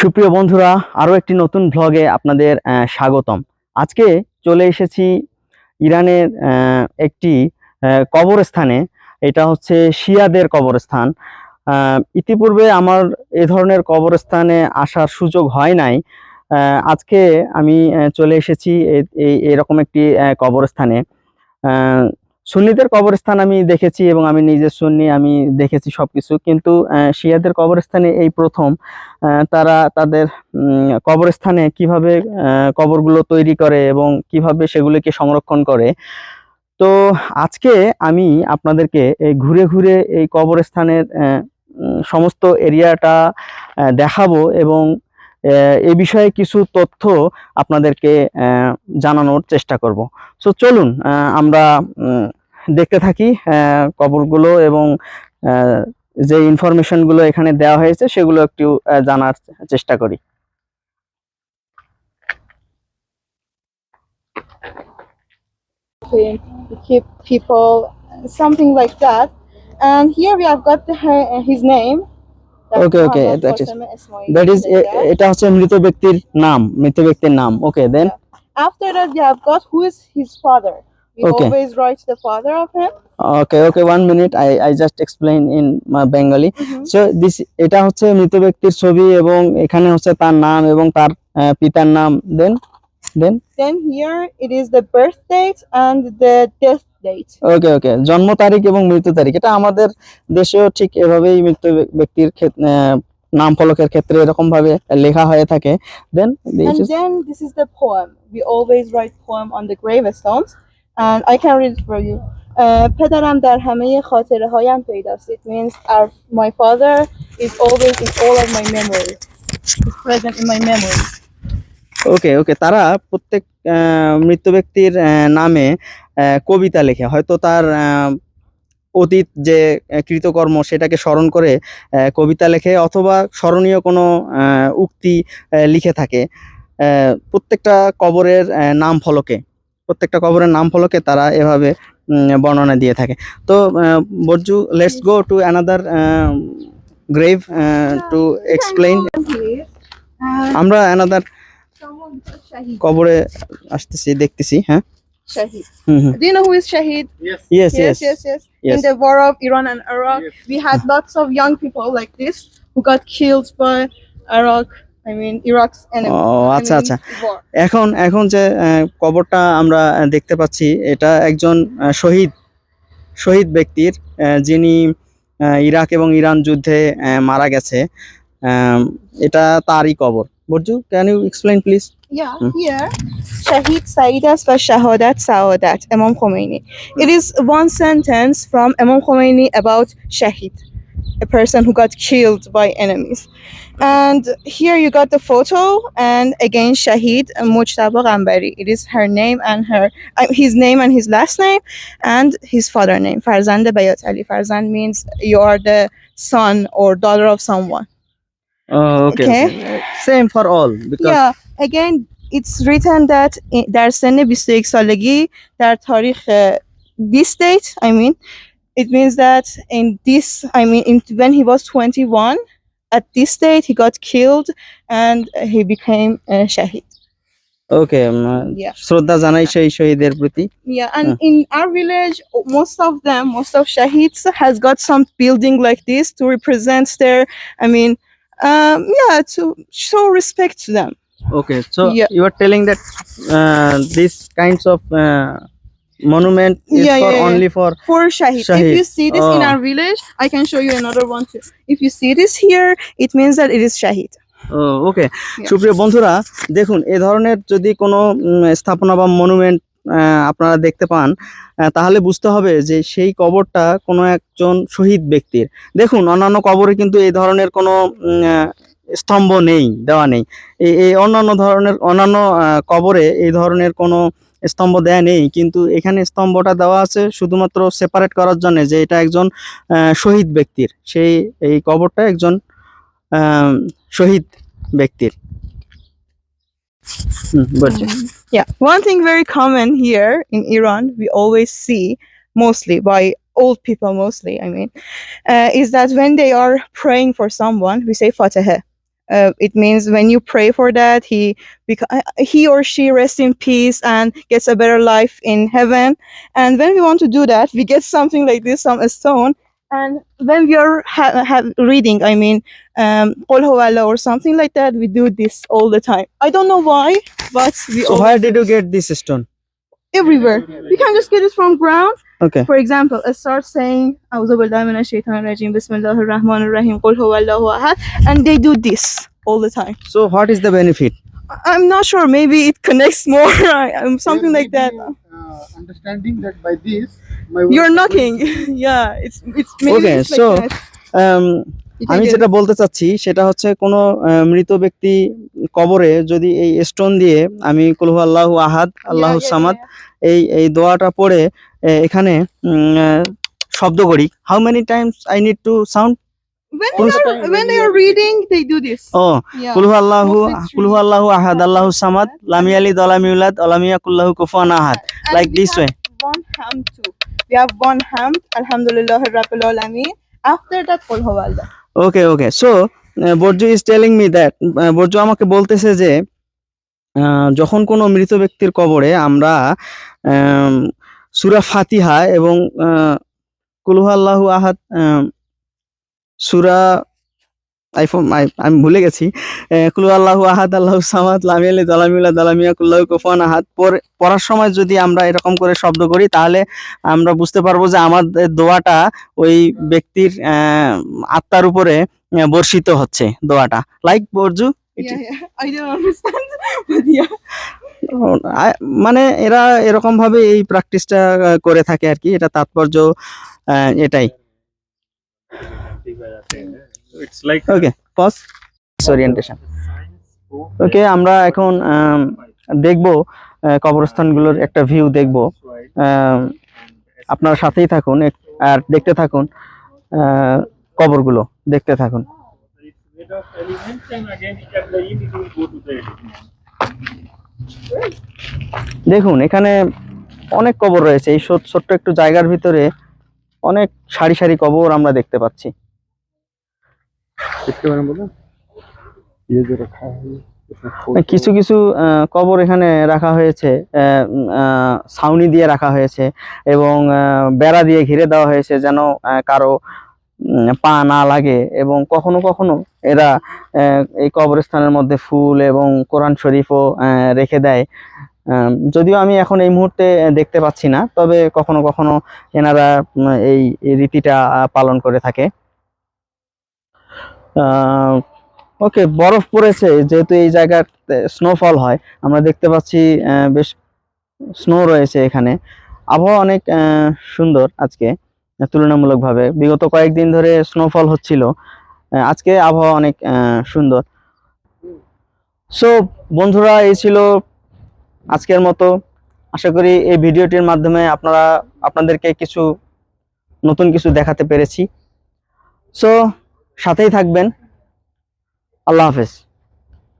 সুপ্রিয় বন্ধুরা আরও একটি নতুন ভ্লগে আপনাদের স্বাগতম। আজকে চলে এসেছি ইরানের একটি কবরস্থানে। এটা হচ্ছে শিয়াদের কবরস্থান। ইতিপূর্বে আমার এ ধরনের কবরস্থানে আসার সুযোগ হয় নাই। আজকে আমি চলে এসেছি এই, এরকম একটি কবরস্থানে। সুন্নিদের কবরস্থান আমি দেখেছি এবং আমি নিজে সুন্নি, আমি দেখেছি সবকিছু। কিন্তু শিয়াদের কবরস্থানে এই প্রথম তারা তাদের কবরস্থানে কীভাবে কবরগুলো তৈরি করে এবং কীভাবে সেগুলিকে সংরক্ষণ করে। তো আজকে আমি আপনাদেরকে এই ঘুরে ঘুরে এই কবরস্থানের সমস্ত এরিয়াটা দেখাবো এবং এ বিষয়ে কিছু তথ্য আপনাদেরকে জানানোর চেষ্টা করব। সো চলুন আমরা দেখতে থাকি কবরগুলো এবং যে ইনফরমেশনগুলো এখানে দেওয়া হয়েছে সেগুলো একটু জানার চেষ্টা করি। People something like that. And here we have got her, his name. Okay okay that is that is এটা হচ্ছে মৃত ব্যক্তির নাম মৃত ব্যক্তির নাম। Okay then after that you have got who is his father you always write the father of him okay okay one minute I I just explain in my Bengali so this এটা হচ্ছে মৃত ব্যক্তির ছবি এবং এখানে হচ্ছে তার নাম এবং তার পিতার নাম। দেন দেন then here it is the birth date and the death date ওকে ওকে জন্ম তারিখ এবং মৃত্যু তারিখ এটা আমাদের দেশেও ঠিক এভাবেই মৃত্যু ব্য- ব্যক্তির ক্ষেত- আহ, নাম ফলকের ক্ষেত্রে এরকম ভাবে লেখা হয়ে থাকে দেন and then this is the poem we always write poem on the gravestones and I can read it for you Uh, پدرم در همه خاطره هایم پیداست it means our, my father is always in all of my memories is present in my memories ওকে ওকে তারা প্রত্যেক মৃত ব্যক্তির নামে কবিতা লেখে। হয়তো তার অতীত যে কৃতকর্ম সেটাকে স্মরণ করে কবিতা লেখে অথবা স্মরণীয় কোনো উক্তি লিখে থাকে। প্রত্যেকটা কবরের নাম ফলকে প্রত্যেকটা কবরের নাম ফলকে তারা এভাবে বর্ণনা দিয়ে থাকে। তো বর্জু let's go to another grave to explain আমরা অ্যানাদার কবরে আসতেছি দেখতেছি হ্যাঁ Shahid hmm hmm do you know who is Shahid yes yes yes yes yes Yes. in the war of Iran and Iraq yes. we had lots of young people like this who got killed by Iraq I mean Iraq's enemy ও আচ্ছা আচ্ছা এখন এখন যে কবরটা আমরা দেখতে পাচ্ছি এটা একজন শহীদ শহীদ ব্যক্তির যিনি ইরাক এবং ইরান যুদ্ধে মারা গেছে এটা তারই কবর Burju, can you explain, please? Yeah, hmm. here. Shahid Saidas wa Shahadat Sadat, Imam Khomeini. It is one sentence from Imam Khomeini about Shahid, a person who got killed by enemies. And here you got the photo, and again, Shahid Mujtaba Gambari. It is her name and her, uh, his name and his last name, and his father name, Farzand Bayat Ali. Farzand means you are the son or daughter of someone. Okay Okay. Same for all because Yeah, again, it's written that i- در سن 21 سالگی در تاریخ uh, this date, I mean, it means that in this, I mean, in, when he was 21, at this date, he got killed and uh, he became a Shahid. Okay Yeah. শ্রদ্ধা জানাই সেই শহীদের প্রতি Yeah, and Uh. in our village, o- most of them, most of Shahids has got some building like this to represent their, I mean, um, yeah, to show respect to them. Okay, so Yeah. you are telling that uh, these kinds of uh, monument is Yeah, for yeah, yeah. only for for Shahid. If Shahid. you see this in Oh. our village, I can show you another one too. If you see this here, it means that it is Shahid. ওকে সুপ্রিয় বন্ধুরা দেখুন এ ধরনের যদি কোনো উম, স্থাপনা বা monument আপনারা দেখতে পান তাহলে বুঝতে হবে যে সেই কবরটা কোনো একজন শহীদ ব্যক্তির। দেখুন অন্যান্য কবরে কিন্তু এই ধরনের কোনো স্তম্ভ নেই দেওয়া নেই। এই অন্যান্য ধরনের অন্যান্য কবরে এই ধরনের কোনো স্তম্ভ দেয়া নেই কিন্তু এখানে স্তম্ভটা দেওয়া আছে শুধুমাত্র সেপারেট করার জন্য যে এটা একজন শহীদ ব্যক্তির। সেই এই কবরটা একজন শহীদ ব্যক্তির। হুম, বলছি। Yeah. One thing very common here in Iran, we always see mostly by old people, mostly, I mean, uh, is that when they are praying for someone, we say Fatiha. Uh, it means when you pray for that, he beca- uh, he or she rests in peace and gets a better life in heaven. And when we want to do that, we get something like this, some stone. And when we are ha- ha- reading, I mean, um, Qul Allah or something like that, we do this all the time. I don't know why, but we So all where did you get this stone? everywhere. We can just get it from ground. Okay. For example, I start saying "A'udhu billahi minash shaitanir rajim, Bismillahir rahmanir rahim, Qul huwallahu ahad," and they do this all the time. So what is the benefit? I- I'm not sure. Maybe it connects more. I- I'm something There like that. be, Uh, understanding that by this, my my you're knocking. Yeah it's it's okay it's like so that. um আমি যেটা বলতে চাচ্ছি সেটা হচ্ছে কোন মৃত ব্যক্তি কবরে যদি এই স্টোন দিয়ে আমি কুলহু আল্লাহ আহাদ আল্লাহ সামাদ এই এই দোয়াটা পড়ে এখানে শব্দ করি। How many times I need to sound when they are আল্লাহ কুলহু আল্লাহ আহাদ আল্লাহ সামাদ লামিয়ালি দলামিউলাদ কুল্লাহু কুফানা আহাদ। Like this way We have one ham. Alhamdulillah Rabbil alamin After that, Qul huwallah. Okay okay so বর্জু is telling me that বর্জু আমাকে বলতেছে যে আহ, যখন কোনো মৃত ব্যক্তির কবরে আমরা সুরা সূরা ফাতিহা এবং কুলহু আল্লাহু আহাদ আম, সূরা আইফোন আমি ভুলে গেছি। কুলু আল্লাহু আহাদ আল্লাহ সামাদ লামিয়ালি দালামিউল্লাহ দালামিয়া কুল্লাহু কুফান আহাদ। পরে পড়ার সময় যদি আমরা এরকম করে শব্দ করি তাহলে আমরা বুঝতে পারব যে আমাদের দোয়াটা ওই ব্যক্তির আত্মার উপরে বর্ষিত হচ্ছে দোয়াটা। লাইক বর্জু মানে এরা এরকম ভাবে এই প্র্যাকটিসটা করে থাকে আর কি। এটা তাৎপর্য এটাই। It's like okay pause orientation okay আমরা এখন আম, দেখব কবরস্থানগুলোর একটা ভিউ দেখব। আম, আপনার সাথেই থাকুন আর দেখতে থাকুন আহ, কবরগুলো দেখতে থাকুন. দেখুন এখানে অনেক কবর রয়েছে। এই ছোট্ট একটু জায়গার ভিতরে অনেক সারি সারি কবর আমরা দেখতে পাচ্ছি। देखते हैं बोला ये जो रखा है इसमें खोल কিছু কিছু আহ, কবর এখানে রাখা হয়েছে আহ, উম, আহ, ছাউনি দিয়ে রাখা হয়েছে এবং আহ, বেড়া দিয়ে ঘিরে দেওয়া হয়েছে যেন আহ, কারো উম, পা না লাগে এবং কখনো কখনো এরা আহ, এই কবরস্থানের মধ্যে ফুল এবং কোরআন শরীফও আহ, রেখে দেয় আম, যদিও আমি এখন এই মুহূর্তে দেখতে পাচ্ছি না তবে কখনো কখনো এনারা উম, এই এই রীতিটা আহ, পালন করে থাকে ওকে বরফ পড়েছে, যেহেতু এই জায়গাতে স্নোফল হয়, আমরা দেখতে পাচ্ছি বেশ স্নো রয়েছে এখানে। আবহাওয়া অনেক সুন্দর আজকে, তুলনামূলকভাবে। বিগত কয়েকদিন ধরে স্নোফল হচ্ছিল আজকে আবহাওয়া অনেক সুন্দর। সো বন্ধুরা, এই ছিল আজকের মতো। আশা করি এই ভিডিওটির মাধ্যমে আপনারা, আপনাদেরকে কিছু, নতুন কিছু দেখাতে পেরেছি। সো সাথেই থাকবেন। আল্লাহ হাফেজ।